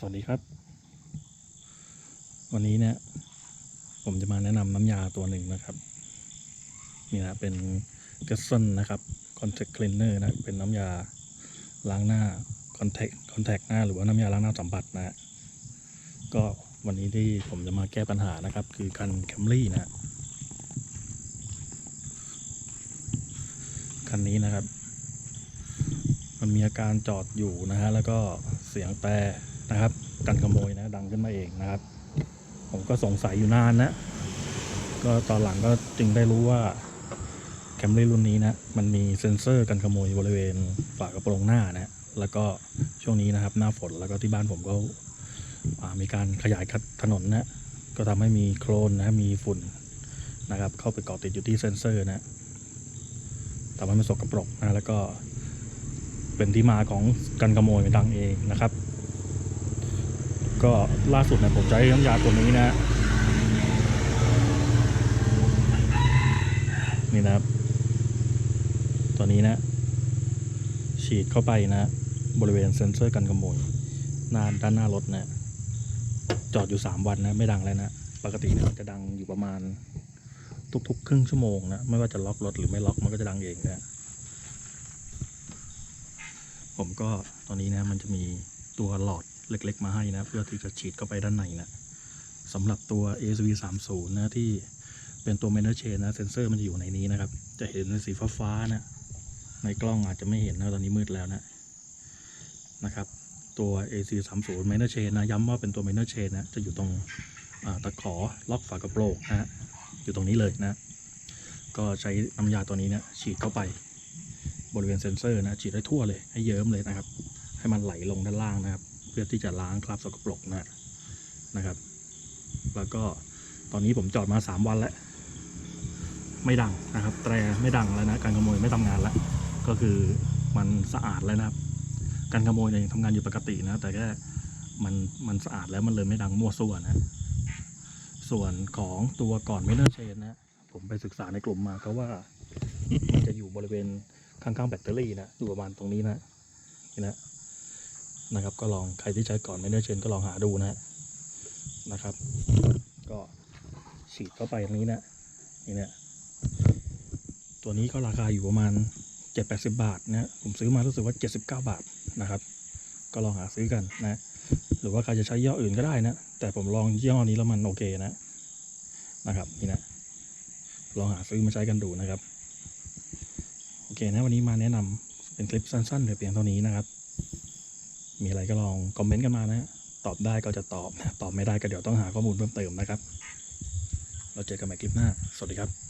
สวัสดีครับ วันนี้เนี่ย ผมจะมาแนะนำน้ำยาตัวหนึ่งนะครับ นี่นะเป็นเกสซนนะครับ Contact Cleaner นะเป็นน้ำยาล้างหน้า Contact Contact หน้าหรือว่าน้ำยาล้างหน้าสัมผัสนะก็วันนี้ที่ผมจะมาแก้ปัญหานะครับ คือคันแคมรี่นะคันนี้นะครับ มันมีอาการจอดอยู่นะฮะ แล้วก็เสียงแต่ นะครับ กันขโมยนะดังขึ้นมาเองนะครับ ผมก็สงสัยอยู่นานนะ ก็ตอนหลังก็จึงได้รู้ว่าแคมรี่รุ่นนี้นะมันมีเซ็นเซอร์กันขโมยบริเวณฝากระโปรงหน้านะแล้วก็ช่วงนี้นะครับหน้าฝนแล้วก็ที่บ้านผมก็มีการขยายถนนนะก็ทำให้มีโคลนนะมีฝุ่นนะครับ เข้าไปเกาะติดอยู่ที่เซ็นเซอร์นะทำให้มันสกปรกนะแล้วก็เป็นที่มาของกันขโมยดังเองนะครับ ก็ล่าสุดนะผมใช้น้ำยาตัวนี้นะ นี่นะครับ ตัวนี้นะ ฉีดเข้าไปนะ บริเวณเซ็นเซอร์กันขโมยหน้าด้านหน้ารถนะจอดอยู่ 3 วันนะ ไม่ดังแล้วนะ ปกติเนี่ยมันจะดังอยู่ประมาณ ทุกๆ ครึ่งชั่วโมงนะ ไม่ว่าจะล็อกรถหรือไม่ล็อกมันก็จะดังเองนะผมก็ตอนนี้นะมันจะมีตัวหลอด เล็กๆ มาให้นะ เพื่อที่จะฉีดเข้าไปด้านในนะสำหรับตัว ASV 3 0นะที่เป็นตัว m a n a g e Chain นะเซนเซอร์มันจะอยู่ในนี้นะครับ จะเห็นเป็นสีฟ้าๆนะในกล้องอาจจะไม่เห็นนะตอนนี้มืดแล้วนะนะครับ ตัว AC 3 0 m a n a g e Chain นะย้ำว่าเป็นตัว m a n a g e Chain นะจะอยู่ตรงตะขอล็อกฝากระโปรงนะฮะอยู่ตรงนี้เลยนะ ก็ใช้น้ำยาตัวนี้เนะฉีดเข้าไปบริเวณเซนเซอร์นะฉีดให้ทั่วเลยให้เยิ้มเลยนะครับ ให้มันไหลลงด้านล่างนะครับ พื่อที่จะล้างคราบสกปรกนะนะครับ แล้วก็ตอนนี้ผมจอดมา 3 วันแล้ว ไม่ดังนะครับ แตรไม่ดังแล้วนะ การขโมยไม่ทำงานแล้ว ก็คือมันสะอาดแล้วนะครับ การขโมยเนี่ยยังทำงานอยู่ปกตินะ แต่แค่มันมันสะอาดแล้วมันเลยไม่ดังมั่วซั่วนะ ส่วนของตัวก่อนไม่เนอร์เชนนะผมไปศึกษาในกลุ่มมาเขาว่ามันจะอยู่บริเวณข้างๆแบตเตอรี่นะอยู่ประมาณตรงนี้นะนี่นะ นะครับ ก็ลองใครที่ใช้ก่อนไม่ได้เชนก็ลองหาดูนะนะครับ ก็ฉีดเข้าไปตรงนี้นะนี่เนะตัวนี้ก็ราคาอยู่ประมาณเจ็ดแปดสิบาทนะผมซื้อมารู้สึกว่าเจ็ดสิบเก้าบาทนะครับ ก็ลองหาซื้อกันนะ หรือว่าใครจะใช้ยี่ห้ออื่นก็ได้นะ แต่ผมลองยี่ห้อนี้แล้วมันโอเคนะนะครับนี่นะลองหาซื้อมาใช้กันดูนะครับ โอเคนะวันนี้มาแนะนำเป็นคลิปสั้นๆเพียงเท่านี้นะครับ มีอะไรก็ลองคอมเมนต์กันมานะตอบได้ก็จะตอบ ตอบไม่ได้ก็เดี๋ยวต้องหาข้อมูลเพิ่มเติมนะครับ เราเจอกันใหม่คลิปหน้า สวัสดีครับ